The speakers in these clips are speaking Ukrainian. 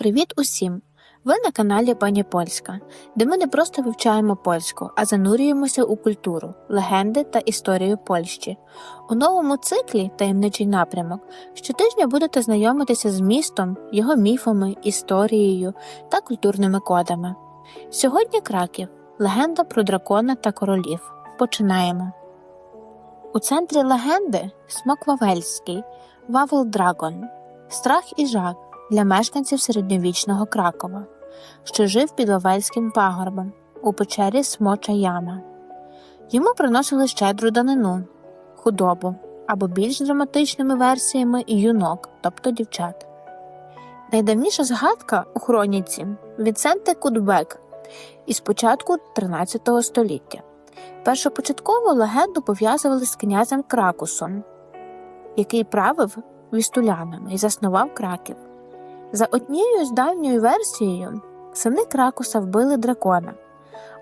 Привіт усім! Ви на каналі Пані Польська, де ми не просто вивчаємо польську, а занурюємося у культуру, легенди та історію Польщі. У новому циклі Таємничий напрямок щотижня будете знайомитися з містом, його міфами, історією та культурними кодами. Сьогодні Краків легенда про дракона та королів. Починаємо. У центрі легенди смок Вавельський, Вавел Драгон, страх і жах для мешканців середньовічного Кракова, що жив під Вавельським пагорбом у печері Смоча Яма. Йому приносили щедру данину, худобу або більш драматичними версіями юнок, тобто дівчат. Найдавніша згадка у хроніці Вінсенте Кудбек із початку 13 століття. Першопочатково легенду пов'язували з князем Кракусом, який правив вістулянами і заснував Краків. За однією з давньою версією, сини Кракуса вбили дракона,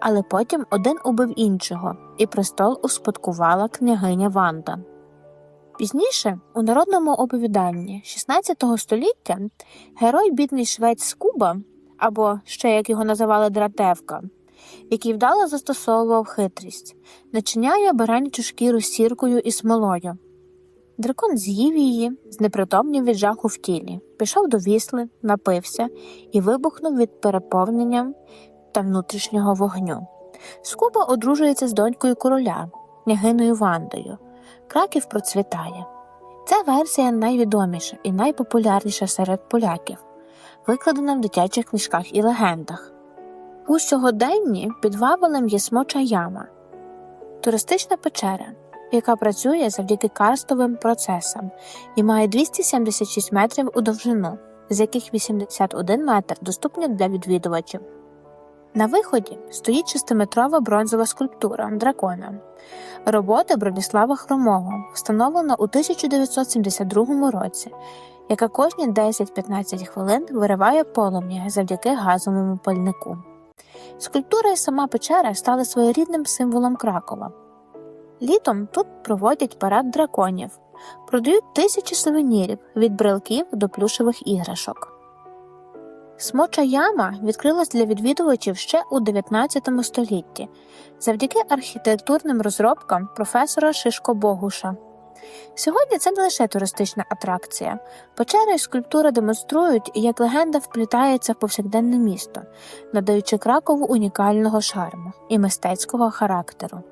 але потім один убив іншого, і престол успадкувала княгиня Ванда. Пізніше, у народному оповіданні 16 століття, герой бідний швець Скуба, або ще як його називали Дратевка, який вдало застосовував хитрість, начиняє баранячу шкіру сіркою і смолою. Дракон з'їв її, знепритомнів від жаху в тілі, пішов до вісли, напився і вибухнув від переповнення та внутрішнього вогню. Скуба одружується з донькою короля, княгиною Вандою. Краків процвітає. Ця версія найвідоміша і найпопулярніша серед поляків, викладена в дитячих книжках і легендах. У сьогоденні під Вавелем є смоча яма, туристична печера яка працює завдяки карстовим процесам і має 276 метрів у довжину, з яких 81 метр доступні для відвідувачів. На виході стоїть шестиметрова бронзова скульптура дракона роботи Броніслава Хромого, встановлена у 1972 році, яка кожні 10-15 хвилин вириває полум'я завдяки газовому пальнику. Скульптура і сама печера стали своєрідним символом Кракова. Літом тут проводять парад драконів, продають тисячі сувенірів від брелків до плюшевих іграшок. Смоча яма відкрилась для відвідувачів ще у 19 столітті завдяки архітектурним розробкам професора Шишко Богуша. Сьогодні це не лише туристична атракція. Печера і скульптура демонструють, як легенда вплітається в повсякденне місто, надаючи Кракову унікального шарму і мистецького характеру.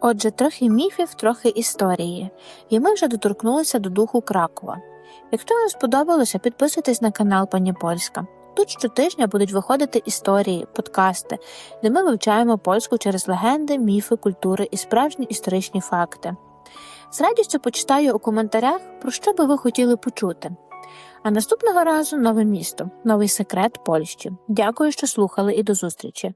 Отже, трохи міфів, трохи історії, і ми вже доторкнулися до духу Кракова. Якщо вам сподобалося, підписуйтесь на канал Пані Польська. Тут щотижня будуть виходити історії, подкасти, де ми вивчаємо польську через легенди, міфи, культури і справжні історичні факти. З радістю почитаю у коментарях, про що би ви хотіли почути. А наступного разу нове місто, новий секрет Польщі. Дякую, що слухали, і до зустрічі!